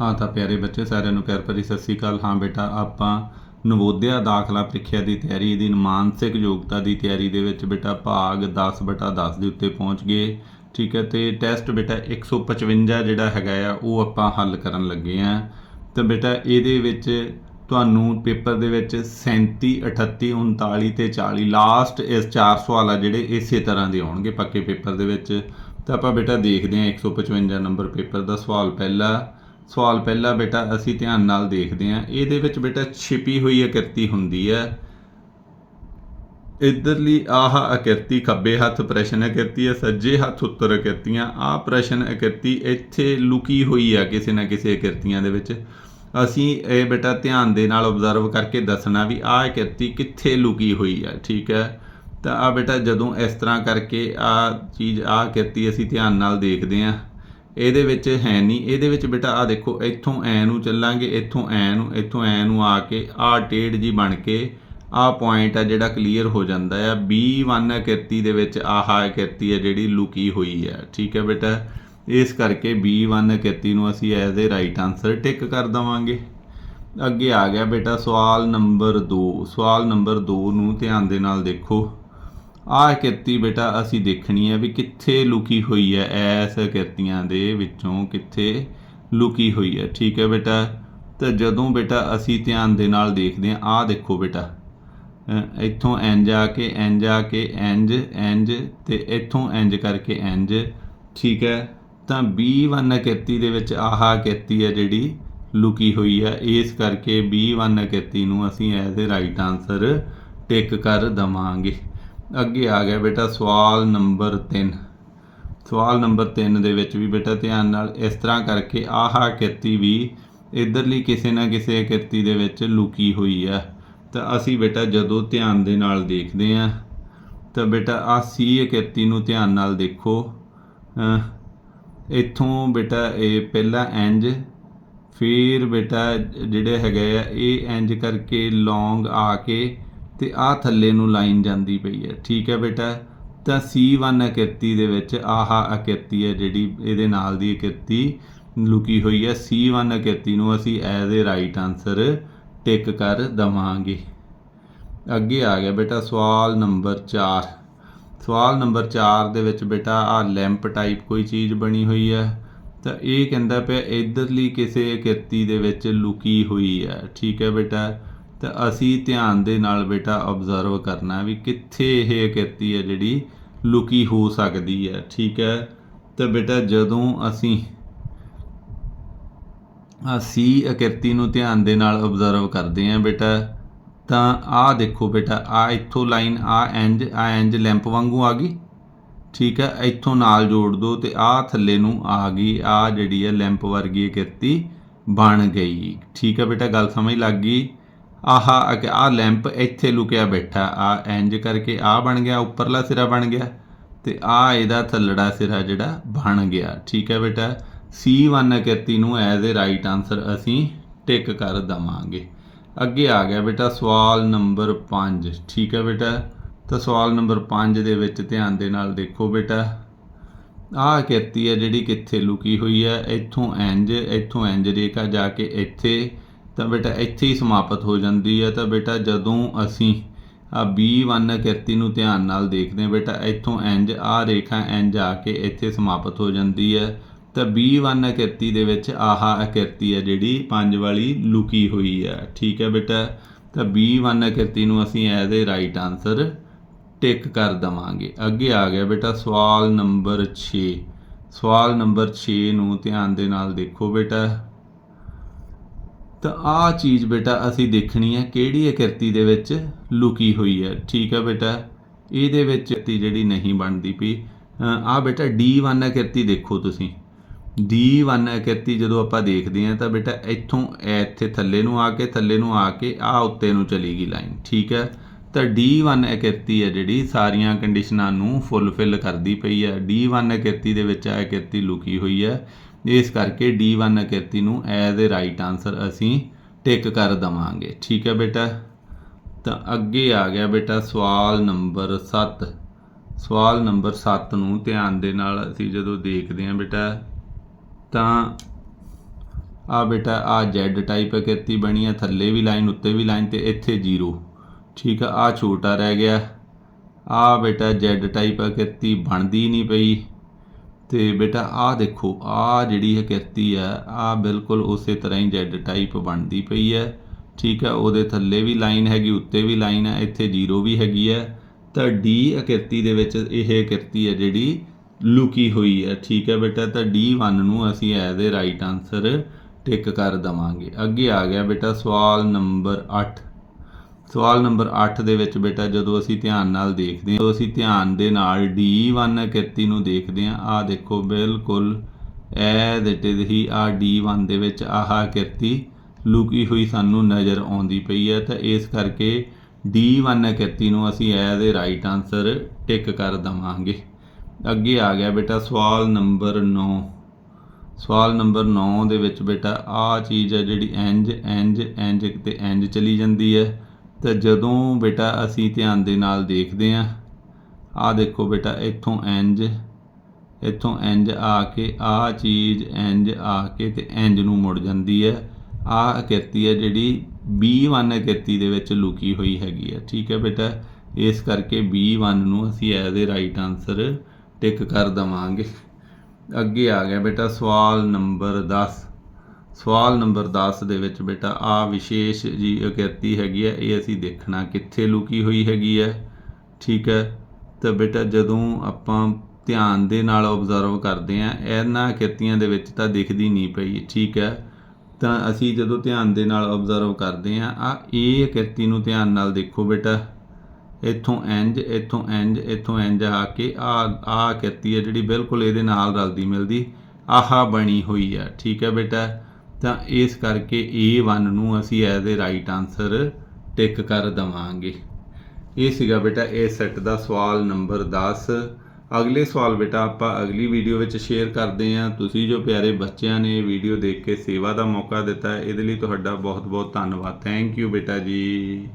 ਹਾਂ ਤਾਂ ਪਿਆਰੇ ਬੱਚੇ, ਸਾਰਿਆਂ ਨੂੰ ਪਿਆਰ ਭਰੀ ਸਤਿ ਸ੍ਰੀ ਅਕਾਲ। ਹਾਂ ਬੇਟਾ, ਆਪਾਂ ਨਵੋਦਿਆ ਦਾਖਲਾ ਪ੍ਰੀਖਿਆ ਦੀ ਤਿਆਰੀ ਦੀ ਮਾਨਸਿਕ ਯੋਗਤਾ ਦੀ ਤਿਆਰੀ ਦੇ ਵਿੱਚ ਬੇਟਾ ਭਾਗ 10 ਬਟਾ 10 ਦੇ ਉੱਤੇ ਪਹੁੰਚ ਗਏ। ਠੀਕ ਹੈ, ਤੇ ਟੈਸਟ ਬੇਟਾ 155 ਜਿਹੜਾ ਹੈਗਾ ਆ, ਉਹ ਆਪਾਂ ਹੱਲ ਕਰਨ ਲੱਗੇ ਆ ਤਾਂ ਬੇਟਾ, ਇਹਦੇ ਵਿੱਚ ਤੁਹਾਨੂੰ ਪੇਪਰ ਦੇ ਵਿੱਚ 37 38 39 ਤੇ 40 ਲਾਸਟ ਇਸ ਚਾਰ ਸਵਾਲ ਆ ਜਿਹੜੇ ਇਸੇ ਤਰ੍ਹਾਂ ਦੇ ਆਉਣਗੇ ਪੱਕੇ ਪੇਪਰ ਦੇ ਵਿੱਚ। ਤਾਂ ਆਪਾਂ ਬੇਟਾ ਦੇਖਦੇ ਹਾਂ 155 ਨੰਬਰ ਪੇਪਰ ਦਾ ਸਵਾਲ ਪਹਿਲਾ। ਸਵਾਲ ਪਹਿਲਾ ਬੇਟਾ ਅਸੀਂ ਧਿਆਨ ਨਾਲ ਦੇਖਦੇ ਹਾਂ। ਇਹਦੇ ਵਿੱਚ ਬੇਟਾ ਛਿਪੀ ਹੋਈ ਅਕਿਰਤੀ ਹੁੰਦੀ ਹੈ। ਇਧਰਲੀ ਆਹ ਅਕਿਰਤੀ ਖੱਬੇ ਹੱਥ ਪ੍ਰਸ਼ਨ ਅਕਿਰਤੀ ਹੈ, ਸੱਜੇ ਹੱਥ ਉੱਤਰ ਅਕਿਰਤੀਆਂ। ਆਹ ਪ੍ਰਸ਼ਨ ਆਕ੍ਰਿਤੀ ਇੱਥੇ ਲੁਕੀ ਹੋਈ ਆ ਕਿਸੇ ਨਾ ਕਿਸੇ ਆਕ੍ਰਿਤੀਆਂ ਦੇ ਵਿੱਚ। ਅਸੀਂ ਇਹ ਬੇਟਾ ਧਿਆਨ ਦੇ ਨਾਲ ਆਬਜ਼ਰਵ ਕਰਕੇ ਦੱਸਣਾ ਵੀ ਆਹ ਆਕ੍ਰਿਤੀ ਕਿੱਥੇ ਲੁਕੀ ਹੋਈ ਆ ਠੀਕ ਹੈ? ਤਾਂ ਆ ਬੇਟਾ ਜਦੋਂ ਇਸ ਤਰ੍ਹਾਂ ਕਰਕੇ ਆ ਚੀਜ਼ ਆ ਆਕ੍ਰਿਤੀ ਅਸੀਂ ਧਿਆਨ ਨਾਲ ਦੇਖਦੇ ਹਾਂ। ਇਹਦੇ ਵਿੱਚ ਹੈ ਨਹੀਂ। ਇਹਦੇ ਵਿੱਚ ਬੇਟਾ ਆ ਦੇਖੋ, ਇੱਥੋਂ ਐ ਨੂੰ ਚੱਲਾਂਗੇ, ਇੱਥੋਂ ਐ ਨੂੰ, ਇੱਥੋਂ ਐ ਨੂੰ ਆ ਕੇ ਆ ਟੇਢ ਜੀ ਬਣ ਕੇ ਆ ਪੁਆਇੰਟ ਆ ਜਿਹੜਾ ਕਲੀਅਰ ਹੋ ਜਾਂਦਾ ਆ। B1 ਕਿਰਤੀ ਦੇ ਵਿੱਚ ਆਹਾ ਕਿਰਤੀ ਹੈ ਜਿਹੜੀ ਲੁਕੀ ਹੋਈ ਹੈ ਠੀਕ ਹੈ ਬੇਟਾ? ਇਸ ਕਰਕੇ B1 ਕਿਰਤੀ ਨੂੰ ਅਸੀਂ as a right answer tick ਕਰ ਦਵਾਂਗੇ। ਅੱਗੇ ਆ ਗਿਆ ਬੇਟਾ ਸਵਾਲ ਨੰਬਰ 2 ਸਵਾਲ ਨੰਬਰ 2 ਨੂੰ ਧਿਆਨ ਦੇ ਨਾਲ ਦੇਖੋ। ਆਹ ਕਿਰਤੀ ਬੇਟਾ ਅਸੀਂ ਦੇਖਣੀ ਹੈ ਵੀ ਕਿੱਥੇ ਲੁਕੀ ਹੋਈ ਹੈ, ਐਸ ਕਿਰਤੀਆਂ ਦੇ ਵਿੱਚੋਂ ਕਿੱਥੇ ਲੁਕੀ ਹੋਈ ਹੈ। ਠੀਕ ਹੈ ਬੇਟਾ, ਤਾਂ ਜਦੋਂ ਬੇਟਾ ਅਸੀਂ ਧਿਆਨ ਦੇ ਨਾਲ ਦੇਖਦੇ ਹਾਂ, ਆਹ ਦੇਖੋ ਬੇਟਾ ਇੱਥੋਂ ਇੰਜ ਆ ਕੇ ਇੰਜ ਆ ਕੇ ਇੰਜ ਇੰਜ ਤੇ ਇੱਥੋਂ ਇੰਜ ਕਰਕੇ ਇੰਜ। ਠੀਕ ਹੈ, ਤਾਂ B1 ਕਿਰਤੀ ਦੇ ਵਿੱਚ ਆਹ ਕਿਰਤੀ ਹੈ ਜਿਹੜੀ ਲੁਕੀ ਹੋਈ ਹੈ। ਇਸ ਕਰਕੇ B1 ਕਿਰਤੀ ਨੂੰ ਅਸੀਂ as a right answer tick ਕਰ ਦਵਾਂਗੇ। ਅੱਗੇ ਆ ਗਿਆ ਬੇਟਾ ਸਵਾਲ ਨੰਬਰ 3 ਸਵਾਲ ਨੰਬਰ 3 ਦੇ ਵਿੱਚ ਵੀ ਬੇਟਾ ਧਿਆਨ ਨਾਲ ਇਸ ਤਰ੍ਹਾਂ ਕਰਕੇ ਆਹ ਕਿਰਤੀ ਵੀ ਇਧਰਲੀ ਕਿਸੇ ਨਾ ਕਿਸੇ ਕਿਰਤੀ ਦੇ ਵਿੱਚ ਲੁਕੀ ਹੋਈ ਆ। ਤਾਂ ਅਸੀਂ ਬੇਟਾ ਜਦੋਂ ਧਿਆਨ ਦੇ ਨਾਲ ਦੇਖਦੇ ਹਾਂ ਤਾਂ ਬੇਟਾ ਆ ਸੀ ਕਿਰਤੀ ਨੂੰ ਧਿਆਨ ਨਾਲ ਦੇਖੋ। ਇੱਥੋਂ ਬੇਟਾ ਇਹ ਪਹਿਲਾ ਇੰਜ, ਫਿਰ ਬੇਟਾ ਜਿਹੜੇ ਹੈਗੇ ਆ, ਇਹ ਇੰਜ ਕਰਕੇ ਲੌਂਗ ਆ ਕੇ ਤੇ ਆ ਥੱਲੇ ਨੂੰ ਲਾਈਨ ਜਾਂਦੀ ਪਈ ਹੈ। ਠੀਕ ਹੈ ਬੇਟਾ? ਤਾਂ C1 ਆਕ੍ਰਿਤੀ ਦੇ ਵਿੱਚ ਆਹ ਅਕਿਰਤੀ ਹੈ, ਜਿਹੜੀ ਇਹਦੇ ਨਾਲ ਦੀ ਅਕਿਰਤੀ ਲੁਕੀ ਹੋਈ ਹੈ। C1 ਅਕਿਰਤੀ ਨੂੰ ਅਸੀਂ as a right answer tick ਕਰ ਦਵਾਂਗੇ। ਅੱਗੇ ਆ ਗਿਆ ਬੇਟਾ ਸਵਾਲ ਨੰਬਰ 4 ਸਵਾਲ ਨੰਬਰ 4 ਦੇ ਵਿੱਚ ਬੇਟਾ ਆ ਲੈਂਪ ਟਾਈਪ ਕੋਈ ਚੀਜ਼ ਬਣੀ ਹੋਈ ਹੈ। ਤਾਂ ਇਹ ਕਹਿੰਦਾ ਪਿਆ, ਇਧਰਲੀ ਕਿਸੇ ਕਿਰਤੀ ਦੇ ਵਿੱਚ ਲੁਕੀ ਹੋਈ ਹੈ। ਠੀਕ ਹੈ ਬੇਟਾ? ਤਾਂ ਅਸੀਂ ਧਿਆਨ ਦੇ ਨਾਲ ਬੇਟਾ ਆਬਜ਼ਰਵ ਕਰਨਾ ਵੀ ਕਿੱਥੇ ਇਹ ਆਕ੍ਰਿਤੀ ਹੈ ਜਿਹੜੀ ਲੁਕੀ ਹੋ ਸਕਦੀ ਹੈ, ਠੀਕ ਹੈ? ਤਾਂ ਬੇਟਾ ਜਦੋਂ ਅਸੀਂ ਅਸੀਂ ਅਕਿਰਤੀ ਨੂੰ ਧਿਆਨ ਦੇ ਨਾਲ ਆਬਜ਼ਰਵ ਕਰਦੇ ਹਾਂ ਬੇਟਾ, ਤਾਂ ਆਹ ਦੇਖੋ ਬੇਟਾ ਆ ਇੱਥੋਂ ਲਾਈਨ ਆ ਇੰਜ ਆ ਇੰਜ ਲੈਂਪ ਵਾਂਗੂ ਆ ਗਈ, ਠੀਕ ਹੈ? ਇੱਥੋਂ ਨਾਲ ਜੋੜ ਦੋ ਤੇ ਆ ਥੱਲੇ ਨੂੰ ਆ ਗਈ ਆ ਜਿਹੜੀ ਹੈ ਲੈਂਪ ਵਰਗੀ ਕਿਰਤੀ ਬਣ ਗਈ, ਠੀਕ ਹੈ ਬੇਟਾ? ਗੱਲ ਸਮਝ ਲੱਗ ਗਈ? ਆਹ ਆ ਲੈਂਪ ਇੱਥੇ ਲੁਕਿਆ ਬੈਠਾ ਆ ਇੰਜ ਕਰਕੇ ਆ ਬਣ ਗਿਆ, ਉੱਪਰਲਾ ਸਿਰਾ ਬਣ ਗਿਆ ਤੇ ਆ ਇਹਦਾ ਥੱਲੜਾ ਸਿਰਾ ਜਿਹੜਾ ਬਣ ਗਿਆ। ਠੀਕ ਹੈ ਬੇਟਾ? C1 ਆਕ੍ਰਿਤੀ ਨੂੰ ਐਜ਼ ਅ ਰਾਈਟ ਆਨਸਰ ਅਸੀਂ ਟਿਕ ਕਰ ਦਵਾਂਗੇ। ਅੱਗੇ ਆ ਗਿਆ ਬੇਟਾ ਸਵਾਲ ਨੰਬਰ 5 ਠੀਕ ਹੈ ਬੇਟਾ? ਤਾਂ ਸਵਾਲ ਨੰਬਰ 5 ਦੇ ਵਿੱਚ ਧਿਆਨ ਦੇ ਨਾਲ ਦੇਖੋ ਬੇਟਾ। ਆਹ ਕਿਰਤੀ ਹੈ ਜਿਹੜੀ ਕਿੱਥੇ ਲੁਕੀ ਹੋਈ ਹੈ? ਇੱਥੋਂ ਇੰਜ ਇੱਥੋਂ ਇੰਜ ਰੇਖਾ ਜਾ ਕੇ ਇੱਥੇ ਤਾਂ ਬੇਟਾ ਇੱਥੇ ਹੀ ਸਮਾਪਤ ਹੋ ਜਾਂਦੀ ਹੈ। ਤਾਂ ਬੇਟਾ ਜਦੋਂ ਅਸੀਂ ਆ B1 ਕਿਰਤੀ ਨੂੰ ਧਿਆਨ ਨਾਲ ਦੇਖਦੇ ਹਾਂ, ਬੇਟਾ ਇੱਥੋਂ ਇੰਜ ਆ ਰੇਖਾ ਇੰਜ ਆ ਕੇ ਇੱਥੇ ਸਮਾਪਤ ਹੋ ਜਾਂਦੀ ਹੈ। ਤਾਂ B1 ਕਿਰਤੀ ਦੇ ਵਿੱਚ ਆਹ ਕਿਰਤੀ ਹੈ ਜਿਹੜੀ ਪੰਜ ਵਾਲੀ ਲੁਕੀ ਹੋਈ ਹੈ। ਠੀਕ ਹੈ ਬੇਟਾ। ਤਾਂ B1 ਕਿਰਤੀ ਨੂੰ ਅਸੀਂ as a right answer tick ਕਰ ਦਵਾਂਗੇ। ਅੱਗੇ ਆ ਗਿਆ ਬੇਟਾ ਸਵਾਲ ਨੰਬਰ 6 ਸਵਾਲ ਨੰਬਰ 6 ਨੂੰ ਧਿਆਨ ਦੇ ਨਾਲ ਦੇਖੋ ਬੇਟਾ। ਤਾਂ ਆਹ ਚੀਜ਼ ਬੇਟਾ ਅਸੀਂ ਦੇਖਣੀ ਹੈ ਕਿਹੜੀ ਆਕ੍ਰਿਤੀ ਦੇ ਵਿੱਚ ਲੁਕੀ ਹੋਈ ਹੈ। ਠੀਕ ਹੈ ਬੇਟਾ, ਇਹਦੇ ਵਿੱਚ ਆਕ੍ਰਿਤੀ ਜਿਹੜੀ ਨਹੀਂ ਬਣਦੀ ਪਈ। ਆਹ ਬੇਟਾ D1 ਅਕਿਰਤੀ ਦੇਖੋ ਤੁਸੀਂ। D1 ਅਕਿਰਤੀ ਜਦੋਂ ਆਪਾਂ ਦੇਖਦੇ ਹਾਂ ਤਾਂ ਬੇਟਾ ਇੱਥੋਂ ਇੱਥੇ ਥੱਲੇ ਨੂੰ ਆ ਕੇ, ਥੱਲੇ ਨੂੰ ਆ ਕੇ, ਆ ਉੱਤੇ ਨੂੰ ਚਲੀ ਗਈ ਲਾਈਨ। ਠੀਕ ਹੈ? ਤਾਂ D1 ਅਕਿਰਤੀ ਹੈ ਜਿਹੜੀ ਸਾਰੀਆਂ ਕੰਡੀਸ਼ਨਾਂ ਨੂੰ ਫੁੱਲਫਿਲ ਕਰਦੀ ਪਈ ਹੈ। D1 ਆਕ੍ਰਿਤੀ ਦੇ ਵਿੱਚ ਆ ਆਕ੍ਰਿਤੀ ਲੁਕੀ ਹੋਈ ਹੈ। ਇਸ ਕਰਕੇ D1 ਅਕਿਰਤੀ ਨੂੰ ਐਜ਼ ਅ ਰਾਈਟ ਆਨਸਰ ਅਸੀਂ ਟਿਕ ਕਰ ਦਵਾਂਗੇ। ਠੀਕ ਹੈ ਬੇਟਾ? ਤਾਂ ਅੱਗੇ ਆ ਗਿਆ ਬੇਟਾ ਸਵਾਲ ਨੰਬਰ 7 ਸਵਾਲ ਨੰਬਰ 7 ਨੂੰ ਧਿਆਨ ਦੇ ਨਾਲ ਅਸੀਂ ਜਦੋਂ ਦੇਖਦੇ ਹਾਂ ਬੇਟਾ, ਤਾਂ ਆ ਬੇਟਾ ਆ Z ਟਾਈਪ ਆਕ੍ਰਿਤੀ ਬਣੀ ਆ, ਥੱਲੇ ਵੀ ਲਾਈਨ ਉੱਤੇ ਵੀ ਲਾਈਨ ਤੇ ਇੱਥੇ 0 ਠੀਕ ਆ ਆ ਛੋਟਾ ਰਹਿ ਗਿਆ। ਆ ਬੇਟਾ Z ਟਾਈਪ ਅਕਿਰਤੀ ਬਣਦੀ ਨਹੀਂ ਪਈ। ਤੇ ਬੇਟਾ, ਆਹ ਦੇਖੋ ਆ ਜਿਹੜੀ ਆਕ੍ਰਿਤੀ ਆ ਆ ਬਿਲਕੁਲ ਉਸੇ ਤਰ੍ਹਾਂ ਹੀ Z ਟਾਈਪ ਬਣਦੀ ਪਈ ਹੈ। ਠੀਕ ਹੈ, ਉਹਦੇ ਥੱਲੇ ਵੀ ਲਾਈਨ ਹੈਗੀ, ਉੱਤੇ ਵੀ ਲਾਈਨ ਹੈ, ਇੱਥੇ ਜੀਰੋ ਵੀ ਹੈਗੀ ਹੈ। ਤਾਂ ਡੀ ਆਕ੍ਰਿਤੀ ਦੇ ਵਿੱਚ ਇਹ ਆਕ੍ਰਿਤੀ ਹੈ ਜਿਹੜੀ ਲੁਕੀ ਹੋਈ ਹੈ। ਠੀਕ ਹੈ ਬੇਟਾ, ਤਾਂ D1 ਨੂੰ ਅਸੀਂ as a right answer tick ਕਰ ਦਵਾਂਗੇ। ਅੱਗੇ ਆ ਗਿਆ ਬੇਟਾ, ਸਵਾਲ ਨੰਬਰ 8 ਸਵਾਲ ਨੰਬਰ 8 ਦੇ ਵਿੱਚ ਬੇਟਾ, ਜਦੋਂ ਅਸੀਂ ਧਿਆਨ ਨਾਲ ਦੇਖਦੇ ਹਾਂ, ਜਦੋਂ ਅਸੀਂ ਧਿਆਨ ਦੇ ਨਾਲ D1 ਆਕ੍ਰਿਤੀ ਨੂੰ ਦੇਖਦੇ ਹਾਂ ਆ ਦੇਖੋ ਬਿਲਕੁਲ ਐ ਇਟ ਇਜ਼ ਹੀ ਆ D1 ਦੇ ਵਿੱਚ ਆਹ ਆਕ੍ਰਿਤੀ ਲੁਕੀ ਹੋਈ ਸਾਨੂੰ ਨਜ਼ਰ ਆਉਂਦੀ ਪਈ ਹੈ। ਤਾਂ ਇਸ ਕਰਕੇ D1 ਆਕ੍ਰਿਤੀ ਨੂੰ ਅਸੀਂ as a right answer tick ਕਰ ਦਵਾਂਗੇ। ਅੱਗੇ ਆ ਗਿਆ ਬੇਟਾ ਸਵਾਲ ਨੰਬਰ 9 ਸਵਾਲ ਨੰਬਰ 9 ਦੇ ਵਿੱਚ ਬੇਟਾ ਆ ਚੀਜ਼ ਹੈ ਜਿਹੜੀ ਇੰਜ ਇੰਜ ਇੰਜ ਤੇ ਇੰਜ ਚਲੀ ਜਾਂਦੀ ਹੈ। ਤਾਂ ਜਦੋਂ ਬੇਟਾ ਅਸੀਂ ਧਿਆਨ ਦੇ ਨਾਲ ਦੇਖਦੇ ਹਾਂ ਆ ਦੇਖੋ ਬੇਟਾ, ਇੱਥੋਂ ਇੰਜ ਇੱਥੋਂ ਇੰਜ ਆ ਕੇ ਆ ਚੀਜ਼ ਇੰਜ ਆ ਕੇ ਤੇ ਇੰਜ ਨੂੰ ਮੁੜ ਜਾਂਦੀ ਹੈ। ਆ ਆਕ੍ਰਿਤੀ ਹੈ ਜਿਹੜੀ B1 ਆਕ੍ਰਿਤੀ ਦੇ ਵਿੱਚ ਲੁਕੀ ਹੋਈ ਹੈਗੀ ਹੈ। ਠੀਕ ਹੈ ਬੇਟਾ, ਇਸ ਕਰਕੇ B1 ਨੂੰ ਅਸੀਂ as a right answer tick ਕਰ ਦਵਾਂਗੇ। ਅੱਗੇ ਆ ਗਿਆ ਬੇਟਾ, ਸਵਾਲ ਨੰਬਰ 10 ਸਵਾਲ ਨੰਬਰ 10 ਦੇ ਵਿੱਚ ਬੇਟਾ, ਆ ਵਿਸ਼ੇਸ਼ ਜੀ ਆਕ੍ਰਿਤੀ ਹੈਗੀ ਹੈ, ਇਹ ਅਸੀਂ ਦੇਖਣਾ ਕਿੱਥੇ ਲੁਕੀ ਹੋਈ ਹੈਗੀ ਹੈ, ਠੀਕ ਹੈ? ਤਾਂ ਬੇਟਾ ਜਦੋਂ ਆਪਾਂ ਧਿਆਨ ਦੇ ਨਾਲ ਆਬਜ਼ਰਵ ਕਰਦੇ ਆ ਇਹਨਾਂ ਆਕ੍ਰਿਤੀਆਂ ਦੇ ਵਿੱਚ ਤਾਂ ਦਿਖਦੀ ਨਹੀਂ ਪਈ, ਠੀਕ ਹੈ? ਤਾਂ ਅਸੀਂ ਜਦੋਂ ਧਿਆਨ ਦੇ ਨਾਲ ਆਬਜ਼ਰਵ ਕਰਦੇ ਆ ਆ ਇਹ ਕਿਰਤੀ ਨੂੰ ਧਿਆਨ ਨਾਲ ਦੇਖੋ ਬੇਟਾ। ਇੱਥੋਂ ਇੰਜ ਇੱਥੋਂ ਇੰਜ ਇੱਥੋਂ ਇੰਜ ਆ ਕੇ ਆ ਆ ਕਿਰਤੀ ਹੈ ਜਿਹੜੀ ਬਿਲਕੁਲ ਇਹਦੇ ਨਾਲ ਰਲਦੀ ਮਿਲਦੀ, ਆਹਾ ਬਣੀ ਹੋਈ ਆ ਠੀਕ ਹੈ ਬੇਟਾ? ਤਾਂ ਇਸ ਕਰਕੇ A1 ਨੂੰ ਅਸੀਂ as a right answer tick ਕਰ ਦਵਾਂਗੇ। ਇਹ ਸੀਗਾ ਬੇਟਾ ਇਹ ਸੈੱਟ ਦਾ ਸਵਾਲ ਨੰਬਰ 10 ਅਗਲੇ ਸਵਾਲ ਬੇਟਾ ਆਪਾਂ ਅਗਲੀ ਵੀਡੀਓ ਵਿੱਚ ਸ਼ੇਅਰ ਕਰਦੇ ਹਾਂ। ਤੁਸੀਂ ਜੋ ਪਿਆਰੇ ਬੱਚਿਆਂ ਨੇ ਵੀਡੀਓ ਦੇਖ ਕੇ ਸੇਵਾ ਦਾ ਮੌਕਾ ਦਿੱਤਾ, ਇਹਦੇ ਲਈ ਤੁਹਾਡਾ ਬਹੁਤ ਬਹੁਤ ਧੰਨਵਾਦ। ਥੈਂਕ ਯੂ ਬੇਟਾ ਜੀ।